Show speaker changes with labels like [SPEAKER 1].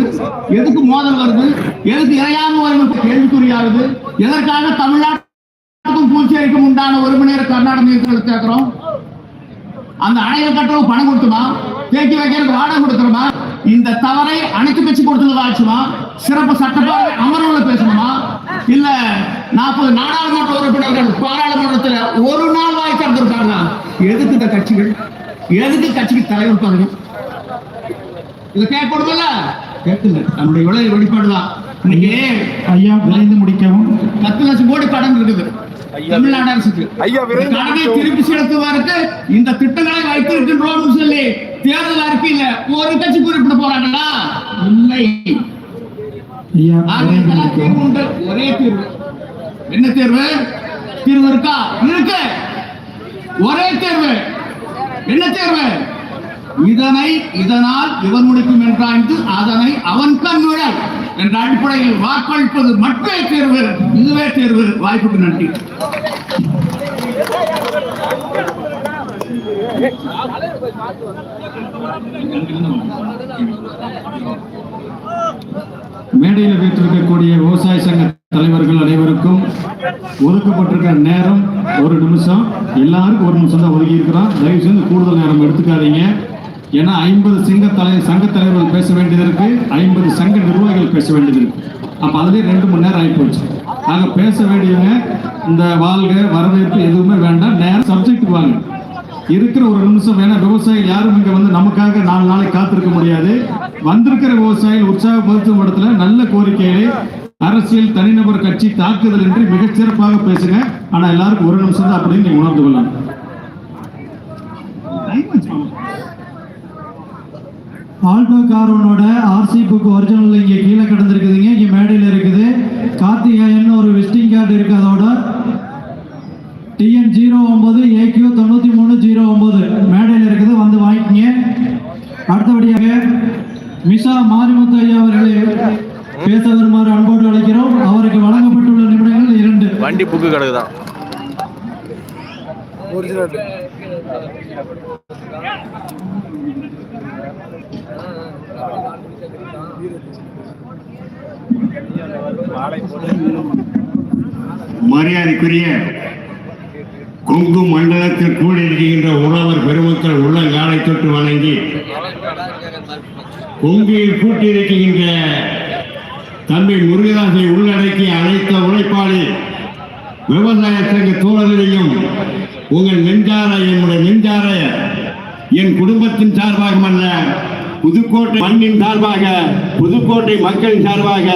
[SPEAKER 1] வருது. எதுக்கு மோதல் வருது? எதுக்கு இறையாம வருது கேள்விக்குறியாகுது எதற்காக தமிழ்நாட்டுக்கும் புதுச்சேரிக்கும் உண்டான ஒரு மணி நேரம் கர்நாடக நீர்களை கேட்கிறோம் அந்த அணைகள் கட்டவும் பணம் கொடுத்துமா? தேக்கி வைக்கிறதுக்கு வாடகை கொடுத்துருமா? இந்த தவறை அனைத்து கட்சி கொடுத்தது ஆச்சுமா? சிறப்பு சட்டப்பார்வை அமர்வுல பேசணுமா? இல்ல நாற்பது நாடாளுமன்ற உறுப்பினர்கள் பாராளுமன்றத்தில் ஒரு நாள் வாய் திறந்திருக்காங்க எதுக்கு இந்த கட்சிகள்? எதுக்கு கட்சிக்கு தலைவர் பதவி? இதை கேட்கணும்ல கேட்குங்க நம்முடைய விலை வெளிப்பாடுதான். இன்னைக்கு
[SPEAKER 2] ஐயா விரைந்து முடிக்கவும்
[SPEAKER 1] பத்து லட்சம் கோடி கடன் இருக்குது. தமிழ்நாடு அரசுக்கு. கடனை. திருப்பி செலுத்துவதற்கு இந்த திட்டங்களை வைத்திருக்கின்றோம் சொல்லி தேர்தல் அறிக்கையில ஒரு கட்சி குறிப்பிட போறாங்களா? இல்லை. ஒரே தீர்வு. என்ன தீர்வு? தீர்வு இருக்கா? இருக்கு. ஒரே தேர்வு. என்ன தேர்வு? இதனை இதனால் இவன் முடிக்கும் என்றாய்ந்து அதனை அவன் கண் என்ற அடிப்படையில் வாக்களிப்பது மட்டுமே தேர்வு இதுவே தேர்வு. வாய்ப்புக்கு நன்றி.
[SPEAKER 2] மேடையில் வைத்திருக்கக்கூடிய விவசாய சங்க தலைவர்கள் அனைவருக்கும் ஒதுக்கப்பட்டிருக்க நேரம் ஒரு நிமிஷம். எல்லாருக்கும் ஒரு நிமிஷம் தான் ஒதுக்கி இருக்கிறோம் தயவு செய்து கூடுதல் நேரம் எடுத்துக்காதீங்க. ஏன்னா ஐம்பது சிங்க தலை சங்க தலைவர்கள் பேச வேண்டியது இருக்கு. ஐம்பது சங்க நிர்வாகிகள் பேச வேண்டியது இருக்கு. அப்ப அதுலயே ரெண்டு மணி நேரம் ஆயிப்போச்சு. ஆக பேச வேண்டியவங்க இந்த வாழ்க வரவேற்பு எதுவுமே வேண்டாம். நேரம் சப்ஜெக்ட் வாங்க. இருக்கிற ஒரு நிமிஷம் வேணா விவசாயிகள் யாரும் இங்க வந்து நமக்காக நாலு நாளைக்கு காத்திருக்க முடியாது. வந்திருக்கிற விவசாயிகள் உற்சாகப்படுத்தும் இடத்துல நல்ல கோரிக்கைகளை அரசியல் தனிநபர் கட்சி தாக்குதல் என்று மிகச் சிறப்பாக பேசுங்க. ஆனா எல்லாருக்கும் ஒரு நிமிஷம் தான் அப்படின்னு நீங்க உணர்ந்து கொள்ளலாம் ஆல்டோ காரோனோட ஆர்சி புக் ஒரிஜினல் இங்க கீழே கிடந்திருக்குதுங்க. இங்க மேடையில் இருக்குது. கார்த்திகேயன் ஒரு விசிட்டிங் கார்டு இருக்கு அதோட. டிஎன் ஜீரோ ஒன்பது ஏக்யூ தொண்ணூற்றி மூணு ஜீரோ ஒன்பது. மேடையில் இருக்குது. வந்து வாங்கிக்கங்க. அடுத்தபடியாக மிசா மாரிமுத்து ஐயா அவர்களை பேச வருமாறு அன்போடு அழைக்கிறோம். அவருக்கு வழங்கப்பட்டுள்ள நிமிடங்கள் இரண்டு.
[SPEAKER 3] வண்டி புக்கு கிடக்குதான்.
[SPEAKER 4] மரியாதைக்குரிய கொங்கு மண்டலத்தில் கூடியிருக்கின்ற உழவர் பெருமக்கள் உள்ளங்காலை தொட்டு வணங்கி கொங்கில் கூட்டியிருக்கின்ற தம்பி முருகதாசை உள்ளடக்கி அனைத்த உழைப்பாளி விவசாய சங்க தோழர்களையும் உங்கள் நெஞ்சார என்னுடைய நெஞ்சார என் குடும்பத்தின் சார்பாக அல்ல புதுக்கோட்டை மண்ணின் சார்பாக புதுக்கோட்டை மக்களின் சார்பாக